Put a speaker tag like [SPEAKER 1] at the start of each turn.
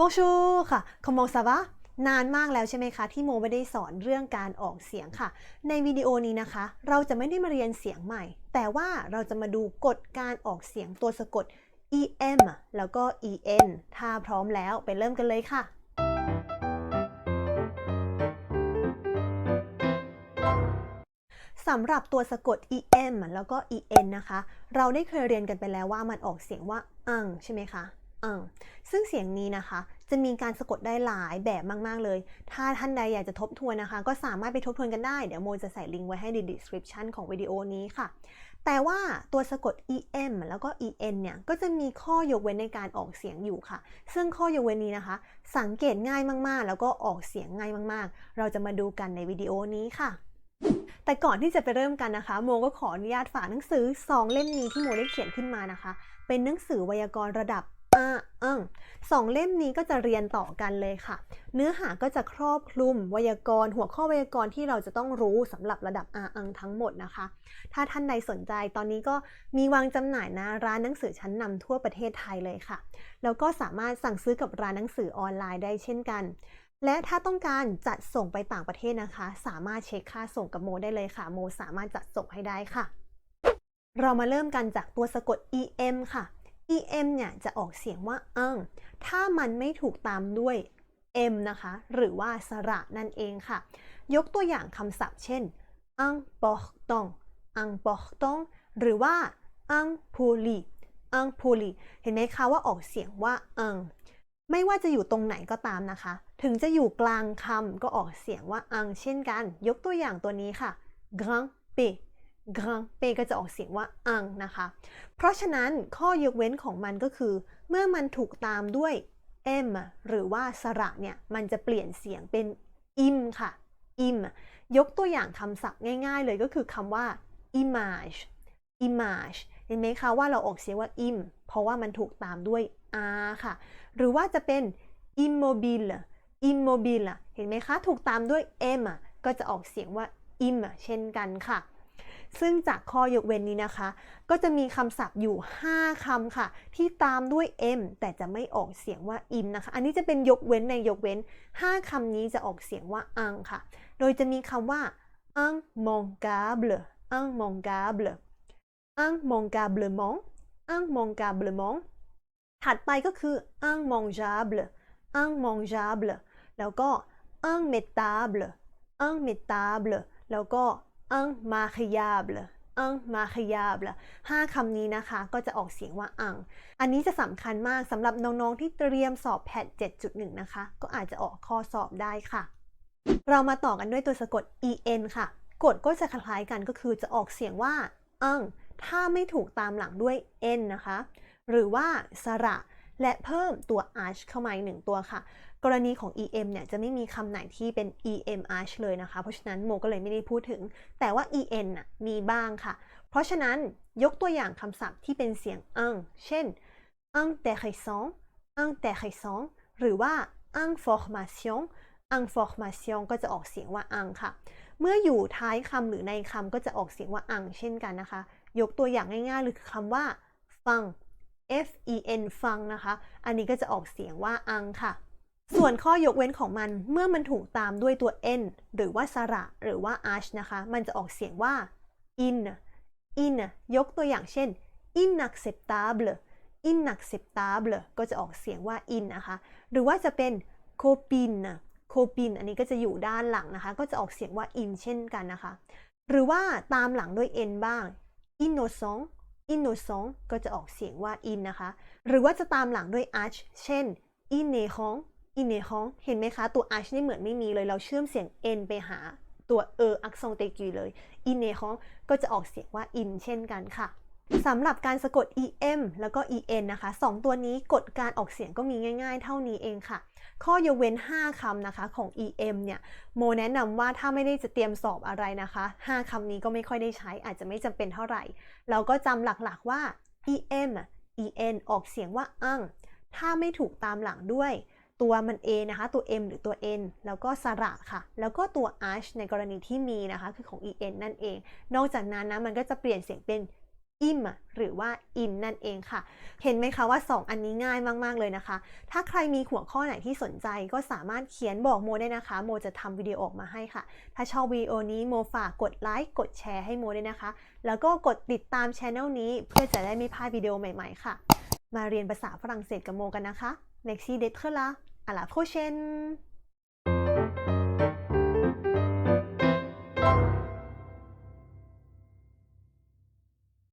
[SPEAKER 1] โมชูค่ะคอมองซาวะนานมากแล้วใช่ไหมคะ ที่โมไม่ได้สอนเรื่องการออกเสียงค่ะ ในวิดีโอนี้นะคะ เราจะไม่ได้มาเรียนเสียงใหม่ แต่ว่าเราจะมาดูกฎการออกเสียงตัวสะกด em แล้วก็ en ถ้าพร้อมแล้วไปเริ่มกันเลยค่ะ สำหรับตัวสะกด em แล้วก็ en นะคะ เราได้เคยเรียนกันไปแล้วว่ามันออกเสียงว่าอังใช่ไหมคะ ซึ่งเสียงนี้นะคะ จะมีการสะกดได้หลายแบบมาก ๆ เลย ถ้าท่านใดอยากจะทบทวนนะคะ ก็สามารถไปทบทวนกันได้ เดี๋ยวโมจะใส่ลิงก์ไว้ให้ใน description ของวิดีโอนี้ค่ะ แต่ว่าตัวสะกด em แล้วก็ en เนี่ย ก็จะมีข้อยกเว้นในการออกเสียงอยู่ค่ะ ซึ่งข้อยกเว้นนี้นะคะ สังเกตง่ายมาก ๆ แล้วก็ออกเสียงง่ายมาก ๆ เราจะมาดูกันในวิดีโอนี้ค่ะแต่ก่อนที่จะไปเริ่มกันนะคะ โมก็ขออนุญาตฝากหนังสือ 2 เล่มนี้ที่โมได้เขียนขึ้นมานะคะ เป็นหนังสือไวยากรณ์ระดับ อาอังสองเล่มนี้ก็จะเรียนต่อกันเลยค่ะ เนื้อหาก็จะครอบคลุมไวยากรณ์หัวข้อไวยากรณ์ที่เราจะต้องรู้สำหรับระดับอาอังทั้งหมดนะคะ ถ้าท่านใดสนใจตอนนี้ก็มีวางจำหน่ายนะร้านหนังสือชั้นนำทั่วประเทศไทยเลยค่ะ แล้วก็สามารถสั่งซื้อกับร้านหนังสือออนไลน์ได้เช่นกัน และถ้าต้องการจัดส่งไปต่างประเทศนะคะ สามารถเช็คค่าส่งกับโมได้เลยค่ะ โมสามารถจัดส่งให้ได้ค่ะ เรามาเริ่มกันจากตัวสะกด em ค่ะ em เนี่ยจะออกเสียงว่าอังถ้ามันไม่ถูกตามด้วย m นะคะ หรือว่าสระนั่นเองค่ะ ยกตัวอย่างคำศัพท์เช่นอังปอกตองอังปอกตองหรือว่าอังพูลีอังพูลีเห็นไหมคะว่าออกเสียงว่าอังไม่ว่าจะอยู่ตรงไหนก็ตามนะคะ ถึงจะอยู่กลางคำก็ออกเสียงว่าอังเช่นกัน ยกตัวอย่างตัวนี้ค่ะ grand p grand p ก็จะออกเสียงว่าอังนะคะ เพราะฉะนั้นข้อยกเว้นของมันก็คือ เมื่อมันถูกตามด้วย m หรือว่าสระเนี่ย มันจะเปลี่ยนเสียงเป็น im ค่ะ im ยกตัวอย่างคำศัพท์ง่ายๆเลยก็คือคำว่า image image เห็นไหมคะว่าเราออกเสียงว่า im เพราะว่ามันถูกตามด้วย r ค่ะ หรือว่าจะเป็น immobile immobile เห็นไหมคะ ถูกตามด้วย m ก็จะออกเสียงว่า im เช่นกันค่ะ ซึ่งจากข้อยกเว้นนี้นะคะ ก็จะมีคำศัพท์อยู่ 5คำค่ะ ที่ตามด้วย m แต่จะไม่ออกเสียงว่า im นะคะ อันนี้จะเป็นยกเว้นในยกเว้น 5คำนี้จะออกเสียงว่าอังค่ะ โดยจะมีคำว่า un mongable un mongable un mongablement un mongablement ถัดไปก็คือ un mangeable un mangeable แล้วก็ un mettable un mettable แล้วก็ un mariable un mariable ห้าคำนี้นะคะก็จะออกเสียงว่าอัง อันนี้จะสำคัญมากสำหรับน้องๆที่เตรียมสอบแพท7.1 นะคะ ก็อาจจะออกข้อสอบได้ค่ะ เรามาต่อกันด้วยตัวสะกด en ค่ะกฎก็จะคล้ายกันก็คือจะออกเสียงว่าอัง ถ้าไม่ถูกตามหลังด้วย n นะคะ หรือว่าสระ และเพิ่มตัว arch เข้ามาอีกหนึ่งตัวค่ะ กรณีของ em เนี่ยจะไม่มีคำไหนที่เป็น em arch เลยนะคะ เพราะฉะนั้นโมก็เลยไม่ได้พูดถึง แต่ว่า en น่ะมีบ้างค่ะ เพราะฉะนั้นยกตัวอย่างคำศัพท์ที่เป็นเสียงอัง เช่น intéressant intéressant หรือว่า information information ก็จะออกเสียงว่าอังค่ะ เมื่ออยู่ท้ายคำหรือในคำก็จะออกเสียงว่าอังเช่นกันนะคะ ยกตัวอย่างง่ายๆเลยคือคำว่าฟัง f e n ฟังนะคะ อันนี้ก็จะออกเสียงว่าอังค่ะ ส่วนข้อยกเว้นของมันเมื่อมันถูกตามด้วยตัว n หรือว่าสระหรือว่า arch นะคะ มันจะออกเสียงว่า in in ยกตัวอย่างเช่น inacceptable inacceptable ก็จะออกเสียงว่า in นะคะ หรือว่าจะเป็น copin copin อันนี้ก็จะอยู่ด้านหลังนะคะ ก็จะออกเสียงว่า in เช่นกันนะคะ หรือว่าตามหลังด้วย n บ้าง innocent innocent ก็จะออกเสียงว่า in นะคะ หรือว่าจะตามหลังด้วย arch เช่น innocent innocent เห็นไหมคะ ตัว h นี่เหมือนไม่มีเลย เราเชื่อมเสียง n ไปหาตัวเอออักษรเตกีเลย innocent ก็จะออกเสียงว่า in เช่นกันค่ะสำหรับการสะกด em แล้วก็ en นะคะสองตัวนี้กฎการออกเสียงก็มีง่าย ๆ เท่านี้เองค่ะ ข้อยกเว้น 5คำนะคะของ em เนี่ย โมแนะนำว่าถ้าไม่ได้จะเตรียมสอบอะไรนะคะ 5คำนี้ก็ไม่ค่อยได้ใช้ อาจจะไม่จำเป็นเท่าไหร่ เราก็จำหลักๆว่า em en ออกเสียงว่าอังถ้าไม่ถูกตามหลังด้วย ตัวมัน a นะคะ ตัว m หรือตัว n แล้วก็สระค่ะ แล้วก็ตัว h ในกรณีที่มีนะคะ คือของ en นั่นเอง นอกจากนั้นนะมันก็จะเปลี่ยนเสียงเป็นอิมหรือว่าอินนั่นเองค่ะ เห็นไหมคะว่า 2 อันนี้ง่ายมาก ๆ เลยนะคะ ถ้าใครมีหัวข้อไหนที่สนใจก็สามารถเขียนบอกโมได้นะคะ โมจะทำวิดีโอออกมาให้ค่ะ ถ้าชอบวิดีโอนี้โมฝากกดไลค์กดแชร์ให้โมด้วยนะคะ แล้วก็กดติดตามช anel นี้เพื่อจะได้ไม่พลาดวิดีโอใหม่ ๆ ค่ะ มาเรียนภาษาฝรั่งเศสกับโมกันนะคะ Merci d'être là. À la prochaine